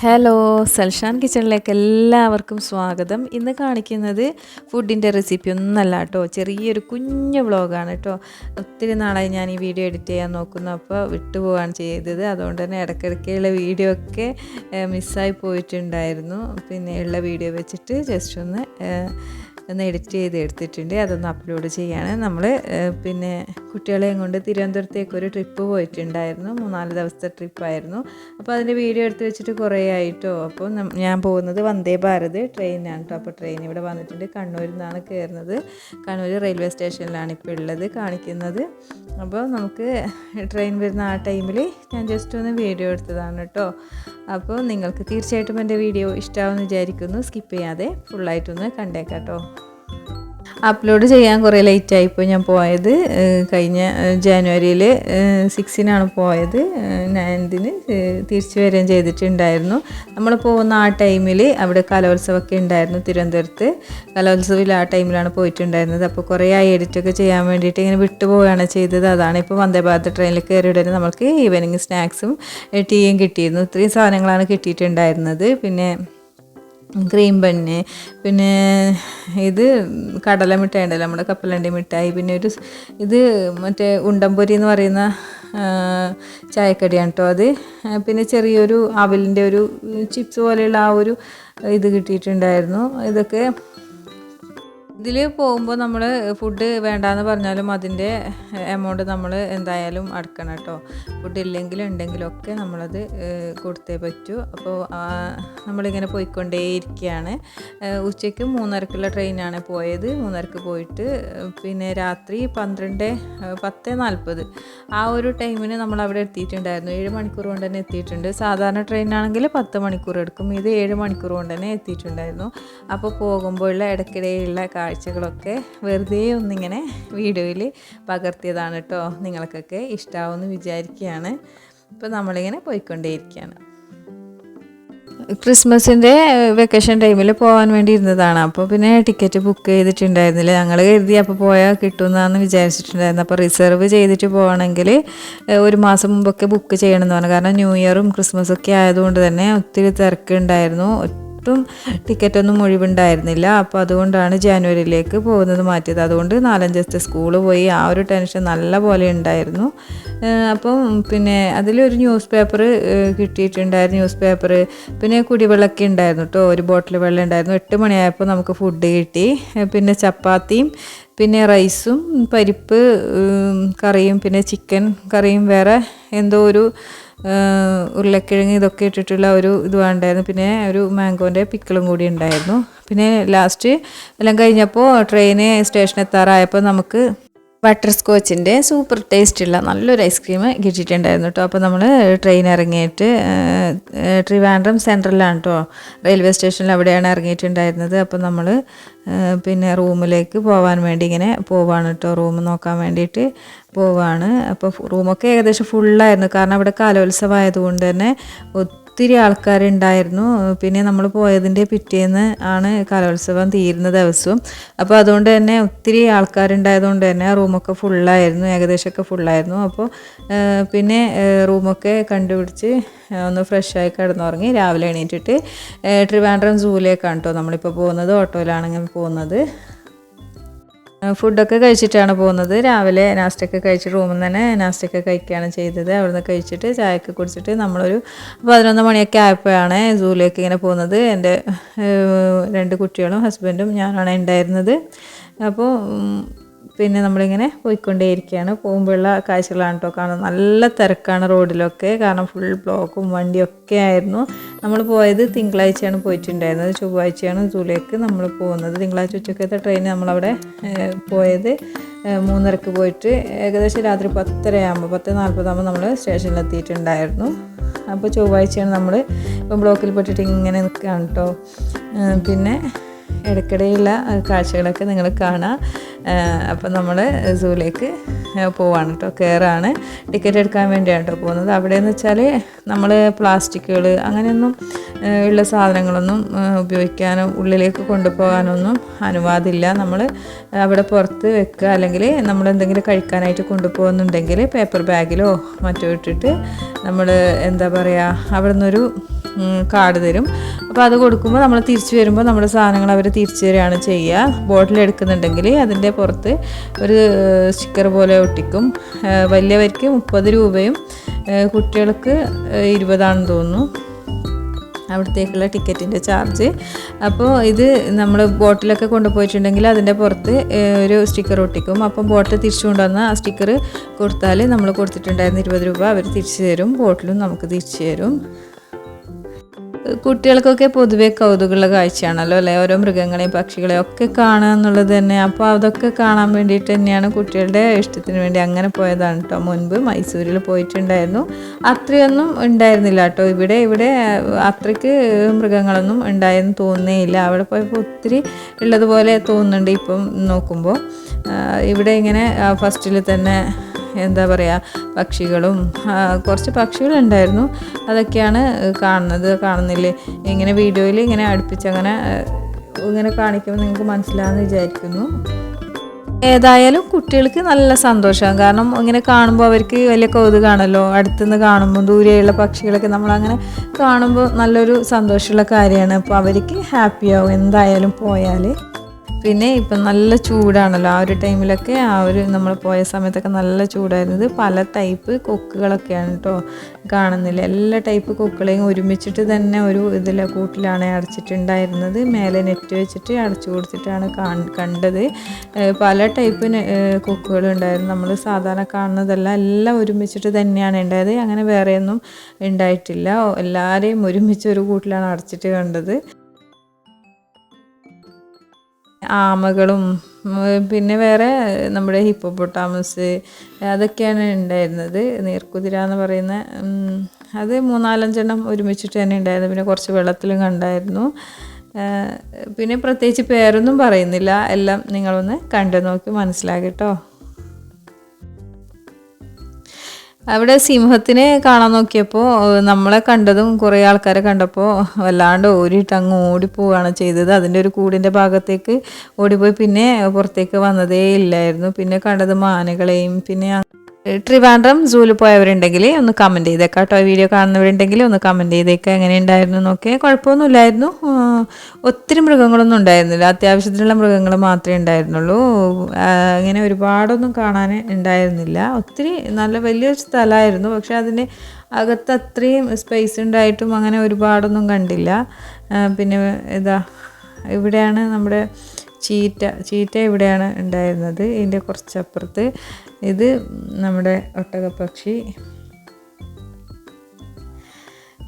Hello സൽഷാൻ കിച്ചണിലേക്ക് എല്ലാവർക്കും സ്വാഗതം. ഇന്ന് കാണിക്കുന്നത് ഫുഡിന്റെ റെസിപ്പി ഒന്നല്ല കേട്ടോ ചെറിയൊരു കുഞ്ഞു വ്ളോഗാണ് കേട്ടോ ഒത്തിരി നാളായി ഞാൻ ഈ വീഡിയോ എഡിറ്റ് ചെയ്യാൻ നോക്കുന്നു. അപ്പോൾ വിട്ടുപോവാണ് ചെയ്തത്. അതുകൊണ്ട് തന്നെ ഇടയ്ക്കിടയ്ക്കുള്ള വീഡിയോ ഒക്കെ മിസ്സായി പോയിട്ടുണ്ടായിരുന്നു. പിന്നെ ഉള്ള വീഡിയോ വെച്ചിട്ട് ജസ്റ്റ് ഒന്ന് ഒന്ന് എഡിറ്റ് ചെയ്ത് എടുത്തിട്ടുണ്ട്. അതൊന്ന് അപ്ലോഡ് ചെയ്യാണ്. നമ്മൾ പിന്നെ കുട്ടികളെയും കൊണ്ട് തിരുവനന്തപുരത്തേക്ക് ഒരു ട്രിപ്പ് പോയിട്ടുണ്ടായിരുന്നു. മൂന്നാൽ ദിവസത്തെ ട്രിപ്പായിരുന്നു അപ്പോൾ അതിന്റെ വീഡിയോ എടുത്ത് വെച്ചിട്ട് കുറേ ആയിട്ടോ? അപ്പോൾ ഞാൻ പോകുന്നത് വന്ദേ ഭാരത് ട്രെയിനാണ് കേട്ടോ അപ്പോൾ ട്രെയിൻ ഇവിടെ വന്നിട്ടുണ്ട്. കണ്ണൂരിൽ നിന്നാണ് കയറുന്നത്. കണ്ണൂർ റെയിൽവേ സ്റ്റേഷനിലാണ് ഇപ്പോൾ ഉള്ളത് കാണിക്കുന്നത്. അപ്പോൾ നമുക്ക് ട്രെയിൻ വരുന്ന ആ ടൈമിൽ ഞാൻ ജസ്റ്റ് ഒന്ന് വീഡിയോ എടുത്തതാണ് കേട്ടോ അപ്പോൾ നിങ്ങൾക്ക് തീർച്ചയായിട്ടും എന്റെ വീഡിയോ ഇഷ്ടമാവുമെന്ന് വിചാരിക്കുന്നു. സ്കിപ്പ് ചെയ്യാതെ ഫുള്ളായിട്ടൊന്ന് കണ്ടേക്കാം കേട്ടോ അപ്ലോഡ് ചെയ്യാൻ കുറേ ലേറ്റ് ആയിപ്പോയി ഞാൻ പോയത്. കഴിഞ്ഞ ജാനുവരിയിൽ സിക്സിനാണ് പോയത്. നയൻതിന് തിരിച്ചു വരികയും ചെയ്തിട്ടുണ്ടായിരുന്നു. നമ്മൾ പോകുന്ന ആ ടൈമിൽ അവിടെ കലോത്സവമൊക്കെ ഉണ്ടായിരുന്നു തിരുവനന്തപുരത്ത്. കലോത്സവത്തിൽ ആ ടൈമിലാണ് പോയിട്ടുണ്ടായിരുന്നത്. അപ്പോൾ കുറേ ആയി എഡിറ്റൊക്കെ ചെയ്യാൻ വേണ്ടിയിട്ട് ഇങ്ങനെ വിട്ടുപോവുകയാണ് ചെയ്തത്. അതാണ് ഇപ്പോൾ വന്ദേ ഭാരത് ട്രെയിനിൽ കയറി ഉടനെ നമുക്ക് ഈവനിങ് സ്നാക്സും ടീയും കിട്ടിയിരുന്നു. ഇത്രയും സാധനങ്ങളാണ് കിട്ടിയിട്ടുണ്ടായിരുന്നത്. പിന്നെ ക്രീം ബണ്ണ് പിന്നെ ഇത് കടല മിഠായി ഉണ്ടല്ലോ നമ്മുടെ കപ്പലണ്ടി മിഠായി പിന്നെ ഒരു ഇത് മറ്റേ ഉണ്ടംപൊരി എന്ന് പറയുന്ന ചായക്കടിയാണ് കേട്ടോ അത്. പിന്നെ ചെറിയൊരു അവലിന്റെ ഒരു ചിപ്സ് പോലെയുള്ള ആ ഒരു ഇത് കിട്ടിയിട്ടുണ്ടായിരുന്നു. ഇതൊക്കെ ഇതിൽ പോകുമ്പോൾ നമ്മൾ ഫുഡ് വേണ്ടാന്ന് പറഞ്ഞാലും അതിന്റെ എമൗണ്ട് നമ്മൾ എന്തായാലും അടക്കണം കേട്ടോ. ഫുഡ് ഇല്ലെങ്കിലും ഉണ്ടെങ്കിലും ഒക്കെ നമ്മളത് കൊടുത്തേ പറ്റൂ. അപ്പോൾ നമ്മളിങ്ങനെ പോയിക്കൊണ്ടേയിരിക്കുകയാണ് ഉച്ചയ്ക്ക് മൂന്നരക്കുള്ള ട്രെയിനാണ് പോയത്. മൂന്നരക്ക് പോയിട്ട് പിന്നെ രാത്രി പന്ത്രണ്ട് പത്ത് നാൽപ്പത് ആ ഒരു ടൈമിന് നമ്മൾ അവിടെ എത്തിയിട്ടുണ്ടായിരുന്നു. ഏഴ് മണിക്കൂർ കൊണ്ട് തന്നെ എത്തിയിട്ടുണ്ട്. സാധാരണ ട്രെയിനാണെങ്കിൽ പത്ത് മണിക്കൂർ എടുക്കും. ഇത് ഏഴ് മണിക്കൂർ കൊണ്ട് തന്നെ എത്തിയിട്ടുണ്ടായിരുന്നു. അപ്പോൾ പോകുമ്പോഴുള്ള ഇടയ്ക്കിടെയുള്ള കാഴ്ചകളൊക്കെ വെറുതെ ഒന്നിങ്ങനെ വീഡിയോയിൽ പകർത്തിയതാണ് കേട്ടോ. നിങ്ങൾക്കൊക്കെ ഇഷ്ടമാവുമെന്ന് വിചാരിക്കുകയാണ്. ഇപ്പോൾ നമ്മളിങ്ങനെ പോയിക്കൊണ്ടേയിരിക്കുകയാണ്. ക്രിസ്മസിന്റെ വെക്കേഷൻ ടൈമിൽ പോകാൻ വേണ്ടി ഇരുന്നതാണ്. അപ്പോൾ പിന്നെ ടിക്കറ്റ് ബുക്ക് ചെയ്തിട്ടുണ്ടായിരുന്നില്ല. ഞങ്ങൾ കരുതി അപ്പോൾ പോയാൽ കിട്ടുമെന്നാന്ന് വിചാരിച്ചിട്ടുണ്ടായിരുന്നു അപ്പോൾ റിസർവ് ചെയ്തിട്ട് പോകണമെങ്കിൽ ഒരു മാസം മുമ്പൊക്കെ ബുക്ക് ചെയ്യണമെന്ന് പറഞ്ഞു. കാരണം ന്യൂ ഇയറും ക്രിസ്മസൊക്കെ ആയതുകൊണ്ട് തന്നെ ഒത്തിരി തിരക്കുണ്ടായിരുന്നു. ഒട്ടും ടിക്കറ്റൊന്നും ഒഴിവുണ്ടായിരുന്നില്ല. അപ്പോൾ അതുകൊണ്ടാണ് ജാനുവരിയിലേക്ക് പോകുന്നത് മാറ്റിയത്. അതുകൊണ്ട് നാലഞ്ച് സ്കൂൾ പോയി ആ ഒരു ടെൻഷൻ നല്ല പോലെ ഉണ്ടായിരുന്നു അപ്പം പിന്നെ അതിലൊരു ന്യൂസ് പേപ്പർ കിട്ടിയിട്ടുണ്ടായിരുന്നു ന്യൂസ് പേപ്പർ പിന്നെ കുടിവെള്ളമൊക്കെ ഉണ്ടായിരുന്നു കേട്ടോ. ഒരു ബോട്ടിൽ വെള്ളം ഉണ്ടായിരുന്നു. എട്ട് മണിയായപ്പോൾ നമുക്ക് ഫുഡ് കിട്ടി. പിന്നെ ചപ്പാത്തിയും പിന്നെ റൈസും പരിപ്പ് കറിയും പിന്നെ ചിക്കൻ കറിയും വേറെ എന്തോ ഒരു ഉരുളക്കിഴങ്ങ് ഇതൊക്കെ ഇട്ടിട്ടുള്ള ഒരു ഇത് വേണ്ടായിരുന്നു. പിന്നെ ഒരു മാംഗോന്റെ പിക്കിളും കൂടി ഉണ്ടായിരുന്നു. പിന്നെ ലാസ്റ്റ് എല്ലാം കഴിഞ്ഞപ്പോൾ ട്രെയിന് സ്റ്റേഷൻ എത്താറായപ്പോൾ നമുക്ക് ബട്ടർ സ്കോച്ചിന്റെ സൂപ്പർ ടേസ്റ്റുള്ള നല്ലൊരു ഐസ്ക്രീം കിട്ടിയിട്ടുണ്ടായിരുന്നു കേട്ടോ. അപ്പോൾ നമ്മൾ ട്രെയിൻ ഇറങ്ങിയിട്ട് ട്രിവാൻഡ്രം സെൻട്രലാണ് കേട്ടോ. റെയിൽവേ സ്റ്റേഷനിൽ അവിടെയാണ് ഇറങ്ങിയിട്ടുണ്ടായിരുന്നത്. അപ്പോൾ നമ്മൾ പിന്നെ റൂമിലേക്ക് പോകാൻ വേണ്ടി ഇങ്ങനെ പോവാണ് കേട്ടോ. റൂം നോക്കാൻ വേണ്ടിയിട്ട് പോവാണ്. അപ്പോൾ റൂമൊക്കെ ഏകദേശം ഫുള്ളായിരുന്നു. കാരണം അവിടെ കലോത്സവമായതുകൊണ്ട് തന്നെ ഒത്തിരി ആൾക്കാരുണ്ടായിരുന്നു. പിന്നെ നമ്മൾ പോയതിന്റെ പിറ്റേന്ന് ആണ് കലോത്സവം തീരുന്ന ദിവസവും അപ്പോൾ അതുകൊണ്ട് തന്നെ ഒത്തിരി ആൾക്കാരുണ്ടായതുകൊണ്ട് തന്നെ റൂമൊക്കെ ഫുള്ളായിരുന്നു ഏകദേശമൊക്കെ ഫുള്ളായിരുന്നു. അപ്പോൾ പിന്നെ റൂമൊക്കെ കണ്ടുപിടിച്ച് ഒന്ന് ഫ്രഷായി കിടന്നുറങ്ങി രാവിലെ എണീറ്റിട്ട് ട്രിവാൻഡ്രം സൂവിലേക്കാണ് കേട്ടോ നമ്മളിപ്പോൾ പോകുന്നത്. ഓട്ടോയിലാണെങ്കിൽ പോകുന്നത്. ഫുഡൊക്കെ കഴിച്ചിട്ടാണ് പോകുന്നത്. രാവിലെ നാസ്റ്റൊക്കെ കഴിച്ച് റൂമിൽ നിന്ന് തന്നെ നാസ്റ്റൊക്കെ കഴിക്കുകയാണ് ചെയ്തത്. അവിടുന്ന് കഴിച്ചിട്ട് ചായയൊക്കെ കുടിച്ചിട്ട് നമ്മളൊരു പതിനൊന്ന് മണിയൊക്കെ ആയപ്പോഴാണ് സൂവിലേക്ക് ഇങ്ങനെ പോകുന്നത്. എന്റെ രണ്ട് കുട്ടികളും ഹസ്ബൻഡും ഞാനാണ് ഉണ്ടായിരുന്നത്. അപ്പോൾ പിന്നെ നമ്മളിങ്ങനെ പോയിക്കൊണ്ടേയിരിക്കുകയാണ്. പോകുമ്പോഴുള്ള കാഴ്ചകളാണ് കേട്ടോ കാണുന്നത്. നല്ല തിരക്കാണ് റോഡിലൊക്കെ. കാരണം ഫുൾ ബ്ലോക്കും വണ്ടിയൊക്കെ ആയിരുന്നു. നമ്മൾ പോയത് തിങ്കളാഴ്ചയാണ് പോയിട്ടുണ്ടായിരുന്നത്. ചൊവ്വാഴ്ചയാണ് സൂലേക്ക് നമ്മൾ പോകുന്നത്. തിങ്കളാഴ്ച ഉച്ചക്കത്തെ ട്രെയിൻ നമ്മളവിടെ പോയത്. മൂന്നരക്ക് പോയിട്ട് ഏകദേശം രാത്രി പത്തരയാകുമ്പോൾ പത്ത് നാൽപ്പതാകുമ്പോൾ നമ്മൾ സ്റ്റേഷനിൽ എത്തിയിട്ടുണ്ടായിരുന്നു അപ്പോൾ ചൊവ്വാഴ്ചയാണ് നമ്മൾ ഇപ്പം ബ്ലോക്കിൽ പെട്ടിട്ട് ഇങ്ങനെ നിൽക്കുകയാണ് കേട്ടോ. പിന്നെ ഇടയ്ക്കിടെയുള്ള കാഴ്ചകളൊക്കെ നിങ്ങൾ കാണാം. അപ്പോൾ നമ്മൾ സൂവിലേക്ക് പോവാണ് കേട്ടോ കയറാണ് ടിക്കറ്റ് എടുക്കാൻ വേണ്ടിയാണ് കേട്ടോ പോകുന്നത്. അവിടെ എന്ന് വെച്ചാൽ നമ്മൾ പ്ലാസ്റ്റിക്കുകൾ അങ്ങനെയൊന്നും ഉള്ള സാധനങ്ങളൊന്നും ഉപയോഗിക്കാനോ ഉള്ളിലേക്ക് കൊണ്ടുപോകാനൊന്നും അനുവാദമില്ല. നമ്മൾ അവിടെ പുറത്ത് വെക്കുക അല്ലെങ്കിൽ നമ്മൾ എന്തെങ്കിലും കഴിക്കാനായിട്ട് കൊണ്ടുപോകുന്നുണ്ടെങ്കിൽ പേപ്പർ ബാഗിലോ മറ്റോ ഇട്ടിട്ട് നമ്മൾ എന്താ പറയുക അവിടെ നിന്നൊരു കാർഡ് തരും. അപ്പോൾ അത് കൊടുക്കുമ്പോൾ നമ്മൾ തിരിച്ചു വരുമ്പോൾ നമ്മുടെ സാധനങ്ങൾ അവർ തിരിച്ചു തരികയാണ് ചെയ്യുക ബോട്ടിൽ എടുക്കുന്നുണ്ടെങ്കിൽ അതിന്റെ പുറത്ത് ഒരു സ്റ്റിക്കർ പോലെ ഒട്ടിക്കും. വലിയവർക്ക് മുപ്പത് രൂപയും കുട്ടികൾക്ക് ഇരുപതാണെന്ന് തോന്നുന്നു. അവിടത്തേക്കുള്ള ടിക്കറ്റിന്റെ ചാർജ്. അപ്പോൾ ഇത് നമ്മൾ ബോട്ടിലൊക്കെ കൊണ്ടുപോയിട്ടുണ്ടെങ്കിൽ അതിന്റെ പുറത്ത് ഒരു സ്റ്റിക്കർ ഒട്ടിക്കും. അപ്പം ബോട്ടിൽ തിരിച്ചു കൊണ്ടുവന്ന ആ സ്റ്റിക്കർ കൊടുത്താൽ നമ്മൾ കൊടുത്തിട്ടുണ്ടായിരുന്ന ഇരുപത് രൂപ അവർ തിരിച്ചു തരും. ബോട്ടിലും നമുക്ക് തിരിച്ചു തരും. കുട്ടികൾക്കൊക്കെ പൊതുവേ കൗതുകമുള്ള കാഴ്ചയാണല്ലോ അല്ലേ? ഓരോ മൃഗങ്ങളെയും പക്ഷികളെയും ഒക്കെ കാണുക എന്നുള്ളത് തന്നെ. അപ്പോൾ അതൊക്കെ കാണാൻ വേണ്ടിയിട്ട് തന്നെയാണ് കുട്ടികളുടെ ഇഷ്ടത്തിന് വേണ്ടി അങ്ങനെ പോയതാണ് കേട്ടോ മുൻപ് മൈസൂരിൽ പോയിട്ടുണ്ടായിരുന്നു. അത്രയൊന്നും ഉണ്ടായിരുന്നില്ല കേട്ടോ ഇവിടെ ഇവിടെ അത്രയ്ക്ക് മൃഗങ്ങളൊന്നും ഉണ്ടായെന്ന് തോന്നുന്നേയില്ല അവിടെ പോയപ്പോൾ ഒത്തിരി ഉള്ളതുപോലെ തോന്നുന്നുണ്ട് ഇപ്പം നോക്കുമ്പോൾ ഇവിടെ ഇങ്ങനെ ഫസ്റ്റിൽ തന്നെ എന്താ പറയുക പക്ഷികളും കുറച്ച് പക്ഷികളുണ്ടായിരുന്നു. അതൊക്കെയാണ് കാണുന്നത് കാണുന്നില്ലേ? ഇങ്ങനെ വീഡിയോയിൽ ഇങ്ങനെ അടുപ്പിച്ച് അങ്ങനെ ഇങ്ങനെ കാണിക്കുമ്പോൾ നിങ്ങൾക്ക് മനസ്സിലാവുമെന്ന് വിചാരിക്കുന്നു. ഏതായാലും കുട്ടികൾക്ക് നല്ല സന്തോഷമാണ് കാരണം ഇങ്ങനെ കാണുമ്പോൾ അവർക്ക് വലിയ കൗതുകാണല്ലോ. അടുത്തുനിന്ന് കാണുമ്പോൾ ദൂരെയുള്ള പക്ഷികളൊക്കെ നമ്മളങ്ങനെ കാണുമ്പോൾ നല്ലൊരു സന്തോഷമുള്ള കാര്യമാണ്. അപ്പോൾ അവർക്ക് ഹാപ്പിയാവും എന്തായാലും പോയാൽ. പിന്നെ ഇപ്പം നല്ല ചൂടാണല്ലോ. ആ ഒരു ടൈമിലൊക്കെ ആ ഒരു നമ്മൾ പോയ സമയത്തൊക്കെ നല്ല ചൂടായിരുന്നത്. പല ടൈപ്പ് കൊക്കുകളൊക്കെയാണ് കേട്ടോ കാണുന്നില്ല എല്ലാ ടൈപ്പ് കൊക്കുകളെയും ഒരുമിച്ചിട്ട് തന്നെ ഒരു ഇതിൽ കൂട്ടിലാണ് അടച്ചിട്ടുണ്ടായിരുന്നത്. മേലെ നെറ്റ് വെച്ചിട്ട് അടച്ചു കൊടുത്തിട്ടാണ് കണ്ടത്. പല ടൈപ്പ് കൊക്കുകളുണ്ടായിരുന്നു നമ്മൾ സാധാരണ കാണുന്നതല്ല എല്ലാം ഒരുമിച്ചിട്ട് തന്നെയാണ് ഉണ്ടായത്. അങ്ങനെ വേറെയൊന്നും ഉണ്ടായിട്ടില്ല. എല്ലാവരെയും ഒരുമിച്ച് ഒരു കൂട്ടിലാണ് അടച്ചിട്ട് കണ്ടത്. ആമകളും പിന്നെ വേറെ നമ്മുടെ ഹിപ്പോപ്പൊട്ടാമസ് അതൊക്കെയാണ് ഉണ്ടായിരുന്നത്. നീർക്കുതിര എന്ന് പറയുന്ന അത് മൂന്നാലഞ്ചെണ്ണം ഒരുമിച്ചിട്ട് തന്നെ ഉണ്ടായിരുന്നു. പിന്നെ കുറച്ച് വെള്ളത്തിലും കണ്ടായിരുന്നു. പിന്നെ പ്രത്യേകിച്ച് പേരൊന്നും പറയുന്നില്ല. എല്ലാം നിങ്ങളൊന്ന് കണ്ടു നോക്കി മനസ്സിലാക്കട്ടോ അവിടെ സിംഹത്തിനെ കാണാൻ നോക്കിയപ്പോൾ നമ്മളെ കണ്ടതും കുറേ ആൾക്കാരെ കണ്ടപ്പോൾ വല്ലാണ്ട് ഓടിയിട്ട് അങ്ങ് ഓടിപ്പോവുകയാണ് ചെയ്തത്. അതിന്റെ ഒരു കൂടിന്റെ ഭാഗത്തേക്ക് ഓടിപ്പോയി. പിന്നെ പുറത്തേക്ക് വന്നതേ ഇല്ലായിരുന്നു. പിന്നെ കണ്ടത് മാനുകളെയും പിന്നെ ട്രിവാൻഡ്രം സൂവിൽ പോയവരുണ്ടെങ്കിൽ ഒന്ന് കമന്റ് ചെയ്തേക്കാം കേട്ടോ. വീഡിയോ കാണുന്നവരുണ്ടെങ്കിൽ ഒന്ന് കമന്റ് ചെയ്തേക്കാം. എങ്ങനെ ഉണ്ടായിരുന്നു എന്നൊക്കെ. കുഴപ്പമൊന്നുമില്ലായിരുന്നു. ഒത്തിരി മൃഗങ്ങളൊന്നും ഉണ്ടായിരുന്നില്ല. അത്യാവശ്യത്തിനുള്ള മൃഗങ്ങൾ മാത്രമേ ഉണ്ടായിരുന്നുള്ളൂ. അങ്ങനെ ഒരുപാടൊന്നും കാണാൻ ഉണ്ടായിരുന്നില്ല. ഒത്തിരി നല്ല വലിയൊരു സ്ഥലമായിരുന്നു. പക്ഷേ അതിന് അകത്ത് അത്രയും സ്പേസ് ഉണ്ടായിട്ടും അങ്ങനെ ഒരുപാടൊന്നും കണ്ടില്ല. പിന്നെ ഇതാ ഇവിടെയാണ് നമ്മുടെ ചീറ്റ ചീറ്റ ഇവിടെയാണ് ഉണ്ടായിരുന്നത്. ഇതിന്റെ കുറച്ചപ്പുറത്ത് ഇത് നമ്മുടെ ഒട്ടകപ്പക്ഷി.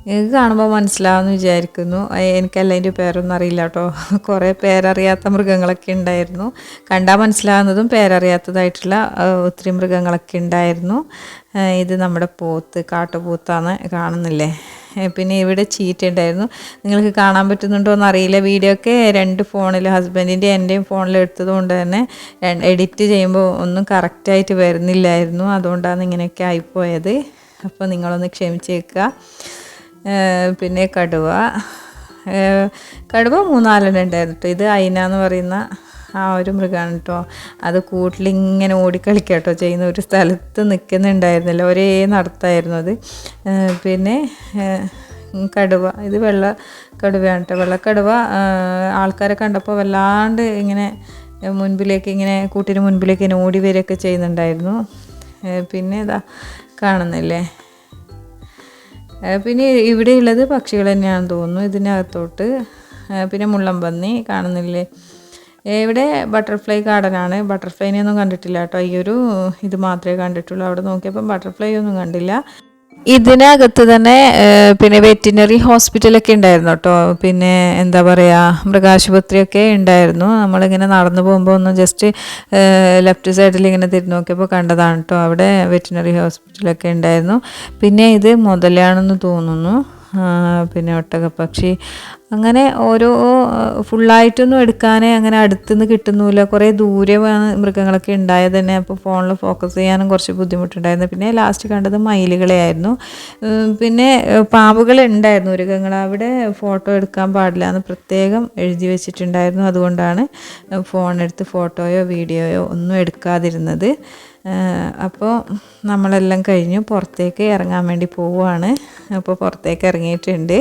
നിങ്ങൾക്ക് കാണുമ്പോൾ മനസ്സിലാവുമെന്ന് വിചാരിക്കുന്നു. എനിക്കല്ല അതിന്റെ പേരൊന്നും അറിയില്ല കേട്ടോ. കുറേ പേരറിയാത്ത മൃഗങ്ങളൊക്കെ ഉണ്ടായിരുന്നു. കണ്ടാൽ മനസ്സിലാവുന്നതും പേരറിയാത്തതായിട്ടുള്ള ഒത്തിരി മൃഗങ്ങളൊക്കെ ഉണ്ടായിരുന്നു. ഇത് നമ്മുടെ പോത്ത് കാട്ടുപോത്താണ് കാണുന്നില്ലേ? പിന്നെ ഇവിടെ ചീറ്റ് ഉണ്ടായിരുന്നു. നിങ്ങൾക്ക് കാണാൻ പറ്റുന്നുണ്ടോ എന്ന് അറിയില്ല വീഡിയോ ഒക്കെ രണ്ട് ഫോണിൽ ഹസ്ബൻഡിന്റെ എന്റെയും ഫോണിൽ എടുത്തത് കൊണ്ട് തന്നെ എഡിറ്റ് ചെയ്യുമ്പോൾ ഒന്നും കറക്റ്റായിട്ട് വരുന്നില്ലായിരുന്നു. അതുകൊണ്ടാണ് ഇങ്ങനെയൊക്കെ ആയിപ്പോയത്. അപ്പോൾ നിങ്ങളൊന്ന് ക്ഷമിച്ചേക്കുക. പിന്നെ കടുവ. കടുവ മൂന്നാലെണ്ണം ഉണ്ടായിരുന്നു കേട്ടോ ഇത് അയിന എന്ന് പറയുന്ന ആ ഒരു മൃഗമാണ് കേട്ടോ അത് കൂട്ടിലിങ്ങനെ ഓടിക്കളിക്കുക കേട്ടോ ചെയ്യുന്ന ഒരു സ്ഥലത്ത് നിൽക്കുന്നുണ്ടായിരുന്നില്ല ഒരേ നടത്തായിരുന്നു അത്. പിന്നെ കടുവ ഇത് വെള്ള കടുവയാണ് കേട്ടോ വെള്ളക്കടുവ ആൾക്കാരെ കണ്ടപ്പോൾ വല്ലാണ്ട് ഇങ്ങനെ മുൻപിലേക്ക് ഇങ്ങനെ കൂട്ടിന് മുൻപിലേക്ക് ഇങ്ങനെ ഓടി വരികയൊക്കെ ചെയ്യുന്നുണ്ടായിരുന്നു. പിന്നെ ഇതാ കാണുന്നില്ലേ? പിന്നെ ഇവിടെയുള്ളത് പക്ഷികൾ തന്നെയാണെന്ന് തോന്നുന്നു ഇതിനകത്തോട്ട്. പിന്നെ പിന്നെ മുള്ളംപന്നി കാണുന്നില്ലേ? ഇവിടെ ബട്ടർഫ്ലൈ ഗാർഡനാണ് ബട്ടർഫ്ലൈനെ ഒന്നും കണ്ടിട്ടില്ല കേട്ടോ. ഈ ഒരു ഇത് മാത്രമേ കണ്ടിട്ടുള്ളൂ. അവിടെ നോക്കിയപ്പം ബട്ടർഫ്ലൈ ഒന്നും കണ്ടില്ല. ഇതിനകത്ത് തന്നെ പിന്നെ വെറ്റിനറി ഹോസ്പിറ്റലൊക്കെ ഉണ്ടായിരുന്നു കേട്ടോ. പിന്നെ എന്താ പറയുക മൃഗാശുപത്രിയൊക്കെ ഉണ്ടായിരുന്നു. നമ്മളിങ്ങനെ നടന്നു പോകുമ്പോൾ ഒന്ന് ജസ്റ്റ് ലെഫ്റ്റ് സൈഡിൽ ഇങ്ങനെ തിരിഞ്ഞു നോക്കിയപ്പോൾ കണ്ടതാണ് കേട്ടോ. അവിടെ വെറ്റിനറി ഹോസ്പിറ്റലൊക്കെ ഉണ്ടായിരുന്നു. പിന്നെ ഇത് മുതലാണെന്ന് തോന്നുന്നു. പിന്നെ ഒട്ടകപ്പക്ഷി. അങ്ങനെ ഓരോ ഫുള്ളായിട്ടൊന്നും എടുക്കാനേ അങ്ങനെ അടുത്തുനിന്ന് കിട്ടുന്നില്ല. കുറേ ദൂരെയാണ് മൃഗങ്ങളൊക്കെ ഉണ്ടായത് തന്നെ അപ്പോൾ ഫോണിൽ ഫോക്കസ് ചെയ്യാനും കുറച്ച് ബുദ്ധിമുട്ടുണ്ടായിരുന്നു. പിന്നെ ലാസ്റ്റ് കണ്ടത് മയിലുകളെ ആയിരുന്നു പിന്നെ പാമ്പുകൾ ഉണ്ടായിരുന്നു മൃഗങ്ങൾ അവിടെ ഫോട്ടോ എടുക്കാൻ പാടില്ല എന്ന് പ്രത്യേകം എഴുതി വെച്ചിട്ടുണ്ടായിരുന്നു. അതുകൊണ്ടാണ് ഫോണെടുത്ത് ഫോട്ടോയോ വീഡിയോയോ ഒന്നും എടുക്കാതിരുന്നത്. അപ്പോൾ നമ്മളെല്ലാം കഴിഞ്ഞു. പുറത്തേക്ക് ഇറങ്ങാൻ വേണ്ടി പോവുകയാണ് അപ്പോൾ പുറത്തേക്ക് ഇറങ്ങിയിട്ടുണ്ട്.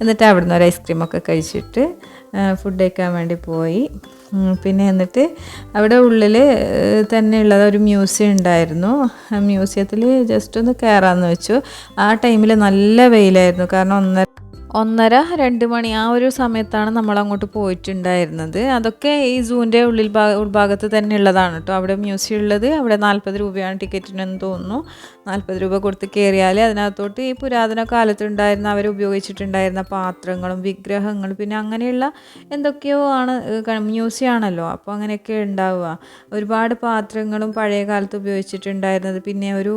എന്നിട്ട് അവിടുന്ന് ഒരു ഐസ്ക്രീമൊക്കെ കഴിച്ചിട്ട് ഫുഡ് കഴിക്കാൻ വേണ്ടി പോയി. പിന്നെ എന്നിട്ട് അവിടെ ഉള്ളിൽ തന്നെയുള്ളത് ഒരു മ്യൂസിയം ഉണ്ടായിരുന്നു. ആ മ്യൂസിയത്തിൽ ജസ്റ്റ് ഒന്ന് കയറാമെന്ന് വെച്ചു. ആ ടൈമിൽ നല്ല വെയിലായിരുന്നു. കാരണം ഒന്നര ഒന്നര രണ്ട് മണി ആ ഒരു സമയത്താണ് നമ്മൾ അങ്ങോട്ട് പോയിട്ടുണ്ടായിരുന്നത്. അതൊക്കെ ഈ സൂവിന്റെ ഉള്ളിൽ ഭാഗ ഉൾഭാഗത്ത് തന്നെ ഉള്ളതാണ് കേട്ടോ. അവിടെ മ്യൂസിയം ഉള്ളത്. അവിടെ നാൽപ്പത് രൂപയാണ് ടിക്കറ്റിനെന്ന് തോന്നുന്നു. നാൽപ്പത് രൂപ കൊടുത്ത് കയറിയാൽ അതിനകത്തോട്ട് ഈ പുരാതന കാലത്തുണ്ടായിരുന്ന അവർ ഉപയോഗിച്ചിട്ടുണ്ടായിരുന്ന പാത്രങ്ങളും വിഗ്രഹങ്ങളും പിന്നെ അങ്ങനെയുള്ള എന്തൊക്കെയോ ആണ് മ്യൂസിയം ആണല്ലോ. അപ്പോൾ അങ്ങനെയൊക്കെ ഉണ്ടാവുക. ഒരുപാട് പാത്രങ്ങളും പഴയ കാലത്ത് ഉപയോഗിച്ചിട്ടുണ്ടായിരുന്നത്. പിന്നെ ഒരു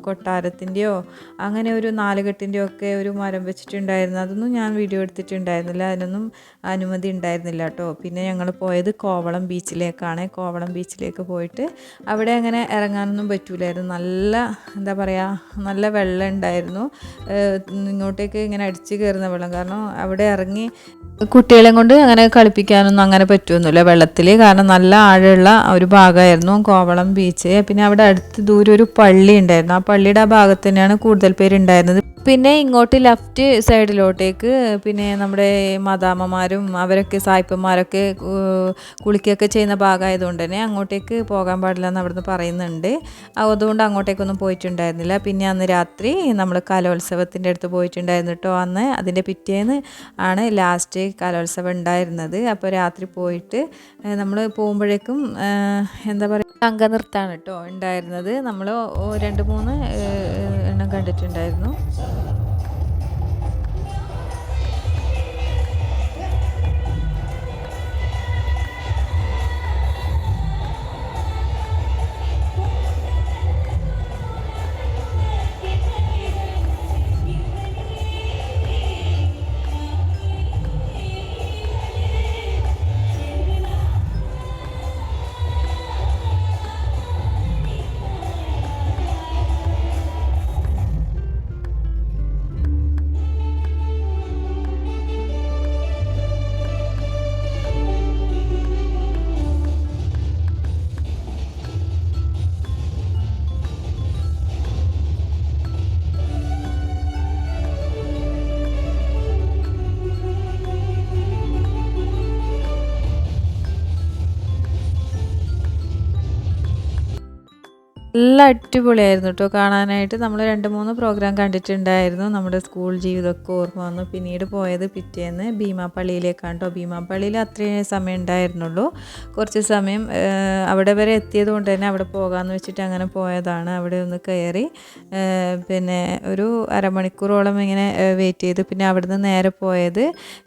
കൊട്ടാരത്തിന്റെയോ അങ്ങനെ ഒരു നാലുകെട്ടിന്റെയോ ഒക്കെ ഒരു മരം വെച്ചിട്ടുണ്ടായിരുന്നു അതൊന്നും ഞാൻ വീഡിയോ എടുത്തിട്ടുണ്ടായിരുന്നില്ല. അതിനൊന്നും അനുമതി ഉണ്ടായിരുന്നില്ല കേട്ടോ പിന്നെ ഞങ്ങൾ പോയത് കോവളം ബീച്ചിലേക്കാണ്. കോവളം ബീച്ചിലേക്ക് പോയിട്ട് അവിടെ അങ്ങനെ ഇറങ്ങാനൊന്നും പറ്റൂലായിരുന്നു. നല്ല എന്താ പറയുക നല്ല വെള്ളം ഉണ്ടായിരുന്നു. ഇങ്ങോട്ടേക്ക് ഇങ്ങനെ അടിച്ച് കയറുന്ന വെള്ളം. കാരണം അവിടെ ഇറങ്ങി കുട്ടികളെ കൊണ്ട് അങ്ങനെ കളിപ്പിക്കാനൊന്നും അങ്ങനെ പറ്റുമൊന്നുമില്ല വെള്ളത്തിൽ കാരണം നല്ല ആഴമുള്ള ഒരു ഭാഗമായിരുന്നു കോവളം ബീച്ച്. പിന്നെ അവിടെ അടുത്ത് ദൂരെ ഒരു പള്ളി ഉണ്ടായിരുന്നു. ആ പള്ളിയുടെ ആ ഭാഗത്ത് തന്നെയാണ് കൂടുതൽ പേരുണ്ടായിരുന്നത് പിന്നെ ഇങ്ങോട്ട് ലെഫ്റ്റ് സൈഡിലോട്ടേക്ക് പിന്നെ നമ്മുടെ മദാമ്മമാരും അവരൊക്കെ സായിപ്പന്മാരൊക്കെ കുളിക്കുകയൊക്കെ ചെയ്യുന്ന ഭാഗമായതുകൊണ്ട് തന്നെ അങ്ങോട്ടേക്ക് പോകാൻ പാടില്ല എന്ന് അവിടുന്ന് പറയുന്നുണ്ട്. അതുകൊണ്ട് അങ്ങോട്ടേക്കൊന്നും പോയിട്ടുണ്ടായിരുന്നില്ല. പിന്നെ അന്ന് രാത്രി നമ്മൾ കലോത്സവത്തിന്റെ അടുത്ത് പോയിട്ടുണ്ടായിരുന്നു കേട്ടോ അന്ന് അതിന്റെ പിറ്റേന്ന് ആണ് ലാസ്റ്റ് കലോത്സവം ഉണ്ടായിരുന്നത്. അപ്പോൾ രാത്രി പോയിട്ട് നമ്മൾ പോകുമ്പോഴേക്കും എന്താ പറയുക അംഗനൃത്തമാണ് കേട്ടോ ഉണ്ടായിരുന്നത്. നമ്മൾ രണ്ട് മൂന്ന് കണ്ടിട്ടുണ്ടായിരുന്നു. നല്ല അടിപൊളിയായിരുന്നു കേട്ടോ കാണാനായിട്ട് നമ്മൾ രണ്ട് മൂന്ന് പ്രോഗ്രാം കണ്ടിട്ടുണ്ടായിരുന്നു. നമ്മുടെ സ്കൂൾ ജീവിതമൊക്കെ ഓർമ്മ വന്നു. പിന്നീട് പോയത് പിറ്റേന്ന് ഭീമാപ്പള്ളിയിലേക്കാണ് കേട്ടോ ഭീമാപ്പള്ളിയിൽ അത്രയും സമയം ഉണ്ടായിരുന്നുള്ളൂ. കുറച്ച് സമയം അവിടെ വരെ എത്തിയത് കൊണ്ട് തന്നെ അവിടെ പോകാമെന്ന് വെച്ചിട്ട് അങ്ങനെ പോയതാണ്. അവിടെ ഒന്ന് കയറി പിന്നെ ഒരു അരമണിക്കൂറോളം ഇങ്ങനെ വെയിറ്റ് ചെയ്തു. പിന്നെ അവിടുന്ന് നേരെ പോയത്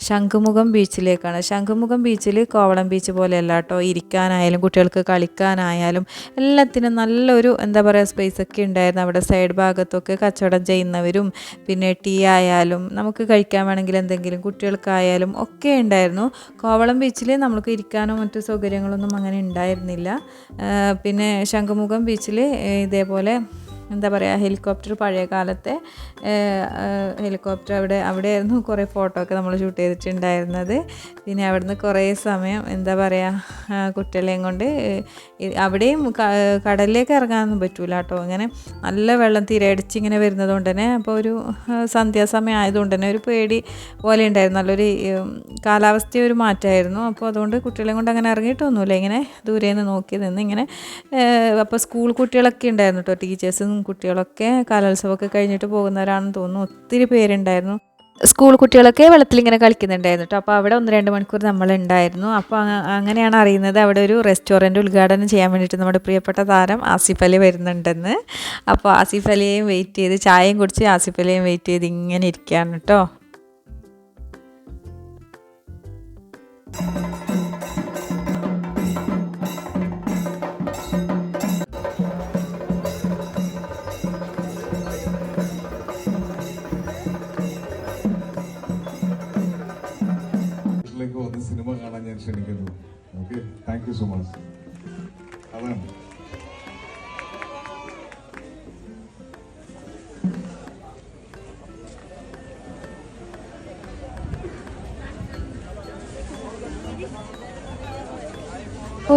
ശംഖുമുഖം ബീച്ചിലേക്കാണ്. ശംഖുമുഖം ബീച്ചിൽ കോവളം ബീച്ച് പോലെയല്ല കേട്ടോ ഇരിക്കാനായാലും കുട്ടികൾക്ക് കളിക്കാനായാലും എല്ലാത്തിനും നല്ലൊരു എന്താ പറയുക സ്പേസ് ഒക്കെ ഉണ്ടായിരുന്നു. അവിടെ സൈഡ് ഭാഗത്തൊക്കെ കച്ചവടം ചെയ്യുന്നവരും പിന്നെ ടീ ആയാലും നമുക്ക് കഴിക്കാൻ വേണമെങ്കിൽ എന്തെങ്കിലും കുട്ടികൾക്കായാലും ഒക്കെ ഉണ്ടായിരുന്നു. കോവളം ബീച്ചിൽ നമുക്ക് ഇരിക്കാനോ മറ്റു സൗകര്യങ്ങളൊന്നും അങ്ങനെ ഉണ്ടായിരുന്നില്ല. പിന്നെ ശംഖുമുഖം ബീച്ചിൽ ഇതേപോലെ എന്താ പറയുക ഹെലികോപ്റ്റർ പഴയ കാലത്തെ ഹെലികോപ്റ്റർ അവിടെ അവിടെയായിരുന്നു കുറേ ഫോട്ടോ ഒക്കെ നമ്മൾ ഷൂട്ട് ചെയ്തിട്ടുണ്ടായിരുന്നത്. പിന്നെ അവിടുന്ന് കുറേ സമയം എന്താ പറയുക കുട്ടികളെയും കൊണ്ട് അവിടെയും കടലിലേക്ക് ഇറങ്ങാനൊന്നും പറ്റൂല കേട്ടോ. ഇങ്ങനെ നല്ല വെള്ളം തിരയടിച്ച് ഇങ്ങനെ വരുന്നത് കൊണ്ട് തന്നെ അപ്പോൾ ഒരു സന്ധ്യാസമയം ആയതുകൊണ്ട് തന്നെ ഒരു പേടി പോലെ ഉണ്ടായിരുന്നു. നല്ലൊരു കാലാവസ്ഥ ഒരു മാറ്റമായിരുന്നു. അപ്പോൾ അതുകൊണ്ട് കുട്ടികളെയും കൊണ്ട് അങ്ങനെ ഇറങ്ങിയിട്ടൊന്നുമില്ല. ഇങ്ങനെ ദൂരെ നിന്ന് നോക്കി നിന്ന് ഇങ്ങനെ അപ്പോൾ സ്കൂൾ കുട്ടികളൊക്കെ ഉണ്ടായിരുന്നു കേട്ടോ ടീച്ചേഴ്സും കുട്ടികളൊക്കെ കലോത്സവമൊക്കെ കഴിഞ്ഞിട്ട് പോകുന്നവരാണെന്ന് തോന്നുന്നു. ഒത്തിരി പേരുണ്ടായിരുന്നു. സ്കൂൾ കുട്ടികളൊക്കെ വെള്ളത്തിൽ ഇങ്ങനെ കളിക്കുന്നുണ്ടായിരുന്നു കേട്ടോ. അപ്പോൾ അവിടെ ഒന്ന് രണ്ട് മണിക്കൂർ നമ്മളുണ്ടായിരുന്നു. അപ്പോൾ അങ്ങനെയാണ് അറിയുന്നത് അവിടെ ഒരു റെസ്റ്റോറന്റ് ഉദ്ഘാടനം ചെയ്യാൻ വേണ്ടിയിട്ട് നമ്മുടെ പ്രിയപ്പെട്ട താരം ആസിഫ് അലി വരുന്നുണ്ടെന്ന്. അപ്പോൾ ആസിഫ് അലിയെയും വെയിറ്റ് ചെയ്ത് ചായയും കുടിച്ച് ആസിഫ് അലിയെയും വെയിറ്റ് ചെയ്ത് ഇങ്ങനെ ഇരിക്കുകയാണ് കേട്ടോ.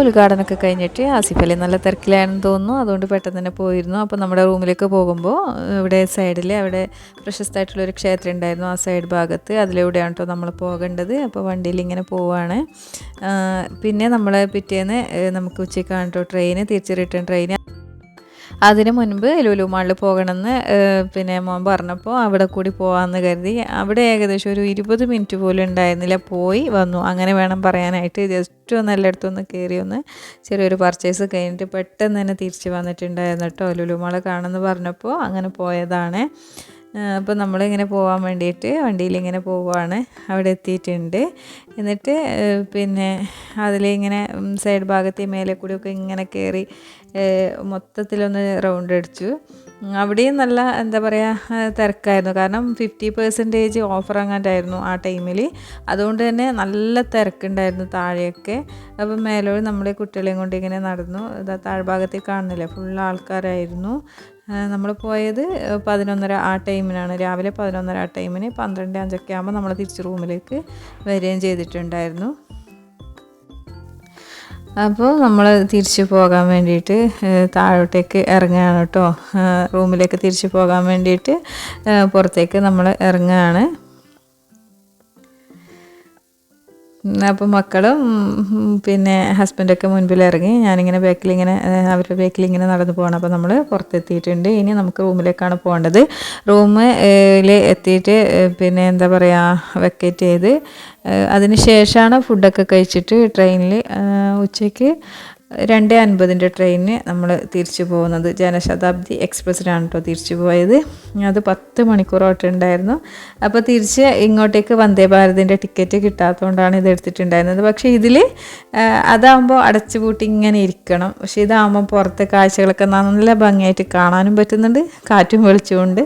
ഉദ്ഘാടനമൊക്കെ കഴിഞ്ഞിട്ട് ആസിഫ് അലി നല്ല തിരക്കിലാണെന്ന് തോന്നുന്നു. അതുകൊണ്ട് പെട്ടെന്ന് തന്നെ പോയിരുന്നു. അപ്പോൾ നമ്മുടെ റൂമിലേക്ക് പോകുമ്പോൾ ഇവിടെ സൈഡിൽ അവിടെ പ്രശസ്തമായിട്ടുള്ളൊരു ക്ഷേത്രം ഉണ്ടായിരുന്നു ആ സൈഡ് ഭാഗത്ത്. അതിലൂടെയാണ് കേട്ടോ നമ്മൾ പോകേണ്ടത്. അപ്പോൾ വണ്ടിയിൽ ഇങ്ങനെ പോവാണ്. പിന്നെ നമ്മൾ പിറ്റേന്ന് നമുക്ക് ഉച്ചയ്ക്കാണ് കേട്ടോ ട്രെയിന്. തിരിച്ച് റിട്ടേൺ ട്രെയിൻ അതിന് മുൻപ് ലുലു മാളിൽ പോകണമെന്ന് പിന്നെ മോൻ പറഞ്ഞപ്പോൾ അവിടെ കൂടി പോകാമെന്ന് കരുതി. അവിടെ ഏകദേശം ഒരു ഇരുപത് മിനിറ്റ് പോലും ഉണ്ടായിരുന്നില്ല. പോയി വന്നു. അങ്ങനെ വേണം പറയാനായിട്ട്. ജസ്റ്റ് ഒന്ന് എല്ലായിടത്തും ഒന്ന് കയറി ഒന്ന് ചെറിയൊരു പർച്ചേസ് കഴിഞ്ഞിട്ട് പെട്ടെന്ന് തന്നെ തിരിച്ച് വന്നിട്ടുണ്ടായിരുന്നു കേട്ടോ. ലുലു മാൾ കാണുമെന്ന് പറഞ്ഞപ്പോൾ അങ്ങനെ പോയതാണ്. അപ്പോൾ നമ്മളിങ്ങനെ പോകാൻ വേണ്ടിയിട്ട് വണ്ടിയിൽ ഇങ്ങനെ പോവുകയാണ് അവിടെ എത്തിയിട്ടുണ്ട്. എന്നിട്ട് പിന്നെ അതിലിങ്ങനെ സൈഡ് ഭാഗത്തെ മേലെ കൂടിയൊക്കെ ഇങ്ങനെ കയറി മൊത്തത്തിലൊന്ന് റൗണ്ട് അടിച്ചു. അവിടെയും നല്ല എന്താ പറയുക തിരക്കായിരുന്നു. കാരണം ഫിഫ്റ്റി പെർസെന്റേജ് ഓഫർ അങ്ങാണ്ടായിരുന്നു ആ ടൈമിൽ അതുകൊണ്ട് തന്നെ നല്ല തിരക്കുണ്ടായിരുന്നു താഴെയൊക്കെ. അപ്പോൾ മേലോട് നമ്മളെ കുട്ടികളെയും കൊണ്ട് ഇങ്ങനെ നടന്നു. ഇതാ താഴ്ഭാഗത്തേക്ക് കാണുന്നില്ല? ഫുൾ ആൾക്കാരായിരുന്നു. നമ്മൾ പോയത് പതിനൊന്നര ആ ടൈമിനാണ്. രാവിലെ പതിനൊന്നര ആ ടൈമിന് പന്ത്രണ്ട് അഞ്ചൊക്കെ ആകുമ്പോൾ നമ്മൾ തിരിച്ച് റൂമിലേക്ക് വരികയും ചെയ്തിട്ടുണ്ടായിരുന്നു. അപ്പോൾ നമ്മൾ തിരിച്ചു പോകാൻ വേണ്ടിയിട്ട് താഴോട്ടേക്ക് ഇറങ്ങുകയാണ് കേട്ടോ റൂമിലേക്ക് തിരിച്ചു പോകാൻ വേണ്ടിയിട്ട് പുറത്തേക്ക് നമ്മൾ ഇറങ്ങുകയാണ് അപ്പോൾ മക്കളും പിന്നെ ഹസ്ബൻഡൊക്കെ മുൻപിൽ ഇറങ്ങി ഞാനിങ്ങനെ ബാക്കിൽ ഇങ്ങനെ അവരുടെ ബാക്കിൽ ഇങ്ങനെ നടന്നു പോകണം അപ്പോൾ നമ്മൾ പുറത്തെത്തിയിട്ടുണ്ട്. ഇനി നമുക്ക് റൂമിലേക്കാണ് പോകേണ്ടത്. റൂമിൽ എത്തിയിട്ട് പിന്നെ എന്താ പറയുക വെക്കേറ്റ് ചെയ്ത് അതിന് ശേഷമാണ് ഫുഡൊക്കെ കഴിച്ചിട്ട് ട്രെയിനിൽ ഉച്ചയ്ക്ക് രണ്ട് അൻപതിന്റെ ട്രെയിനിന് നമ്മൾ തിരിച്ചു പോകുന്നത്. ജനശതാബ്ദി എക്സ്പ്രസ്സിലാണ് കേട്ടോ തിരിച്ചു പോയത്. അത് പത്ത് മണിക്കൂറോട്ട് ഉണ്ടായിരുന്നു അപ്പോൾ തിരിച്ച് ഇങ്ങോട്ടേക്ക് വന്ദേ ഭാരതിന്റെ ടിക്കറ്റ് കിട്ടാത്തതുകൊണ്ടാണ് ഇത് എടുത്തിട്ടുണ്ടായിരുന്നത്. പക്ഷേ ഇതിൽ അതാകുമ്പോൾ അടച്ചുപൂട്ടി ഇങ്ങനെ ഇരിക്കണം. പക്ഷേ ഇതാകുമ്പോൾ പുറത്തെ കാഴ്ചകളൊക്കെ നല്ല ഭംഗിയായിട്ട് കാണാനും പറ്റുന്നുണ്ട് കാറ്റും വെളിച്ചുകൊണ്ട്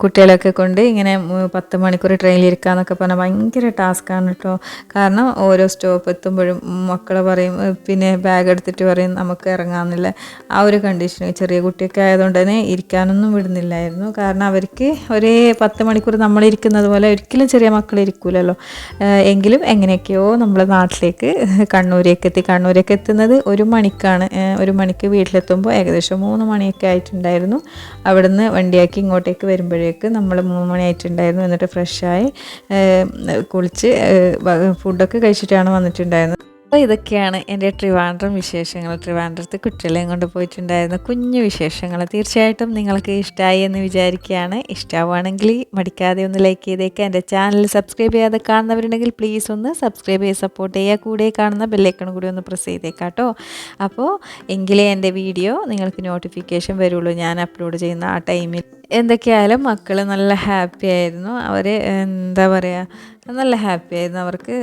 കുട്ടികളെയൊക്കെ കൊണ്ട് ഇങ്ങനെ പത്ത് മണിക്കൂർ ട്രെയിനിൽ ഇരിക്കാന്നൊക്കെ പറഞ്ഞാൽ ഭയങ്കര ടാസ്ക്കാണ് കേട്ടോ കാരണം ഓരോ സ്റ്റോപ്പ് എത്തുമ്പോഴും മക്കളെ പറയും പിന്നെ ബാഗ് എടുത്തിട്ട് പറയും നമുക്ക് ഇറങ്ങാമെന്നില്ല ആ ഒരു കണ്ടീഷൻ ചെറിയ കുട്ടിയൊക്കെ ആയതുകൊണ്ട് തന്നെ ഇരിക്കാനൊന്നും വിടുന്നില്ലായിരുന്നു. കാരണം അവർക്ക് ഒരേ പത്ത് മണിക്കൂർ നമ്മൾ ഇരിക്കുന്നത് പോലെ ഒരിക്കലും ചെറിയ മക്കൾ ഇരിക്കൂലല്ലോ. എങ്കിലും എങ്ങനെയൊക്കെയോ നമ്മളെ നാട്ടിലേക്ക് കണ്ണൂരേക്ക് എത്തി. കണ്ണൂരേക്ക് എത്തുന്നത് ഒരു മണിക്കാണ്. ഒരു മണിക്ക് വീട്ടിലെത്തുമ്പോൾ ഏകദേശം മൂന്ന് മണിയൊക്കെ ആയിട്ടുണ്ടായിരുന്നു. അവിടുന്ന് വണ്ടിയാക്കി ഇങ്ങോട്ടേക്ക് വരുമ്പോഴേക്ക് നമ്മൾ മൂന്ന് മണിയായിട്ടുണ്ടായിരുന്നു എന്നിട്ട് ഫ്രഷായി കുളിച്ച് ഫുഡൊക്കെ കഴിച്ചിട്ടാണ് വന്നിട്ടുണ്ടായിരുന്നത്. അപ്പോൾ ഇതൊക്കെയാണ് എന്റെ ട്രിവാൻഡ്രം വിശേഷങ്ങൾ. ട്രിവാൻഡ്രത്ത് കുട്ടികളെയും കൊണ്ട് പോയിട്ടുണ്ടായിരുന്ന കുഞ്ഞു വിശേഷങ്ങൾ. തീർച്ചയായിട്ടും നിങ്ങൾക്ക് ഇഷ്ടമായി എന്ന് വിചാരിക്കുകയാണ്. ഇഷ്ടമാവുകയാണെങ്കിൽ മടിക്കാതെ ഒന്ന് ലൈക്ക് ചെയ്തേക്കുക എന്റെ ചാനൽ സബ്സ്ക്രൈബ് ചെയ്യാതെ കാണുന്നവരുണ്ടെങ്കിൽ പ്ലീസ് ഒന്ന് സബ്സ്ക്രൈബ് ചെയ്ത് സപ്പോർട്ട് ചെയ്യുക. കൂടെ കാണുന്ന ബെല്ലൈക്കൺ കൂടി ഒന്ന് പ്രസ് ചെയ്തേക്കാം കേട്ടോ അപ്പോൾ എങ്കിലേ എന്റെ വീഡിയോ നിങ്ങൾക്ക് നോട്ടിഫിക്കേഷൻ വരുള്ളൂ. ഞാൻ അപ്ലോഡ് ചെയ്യുന്ന ആ ടൈമിൽ എന്തൊക്കെയായാലും മക്കൾ നല്ല ഹാപ്പി ആയിരുന്നു. അവർ എന്താ പറയുക നല്ല ഹാപ്പി ആയിരുന്നു. അവർക്ക്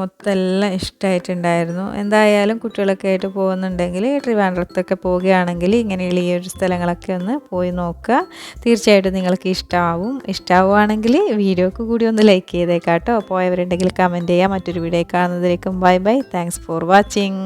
മൊത്തം എല്ലാം ഇഷ്ടമായിട്ടുണ്ടായിരുന്നു എന്തായാലും കുട്ടികളൊക്കെ ആയിട്ട് പോകുന്നുണ്ടെങ്കിൽ ട്രിവാൻഡ്രത്തൊക്കെ പോവുകയാണെങ്കിൽ ഇങ്ങനെയുള്ള ഈ ഒരു സ്ഥലങ്ങളൊക്കെ ഒന്ന് പോയി നോക്കുക. തീർച്ചയായിട്ടും നിങ്ങൾക്ക് ഇഷ്ടമാവും ഇഷ്ടമാവുകയാണെങ്കിൽ വീഡിയോക്ക് കൂടി ഒന്ന് ലൈക്ക് ചെയ്തേക്കാം കേട്ടോ പോയവരുണ്ടെങ്കിൽ കമന്റ് ചെയ്യുക മറ്റൊരു video കാണുന്നതിലേക്കും bye bye thanks for watching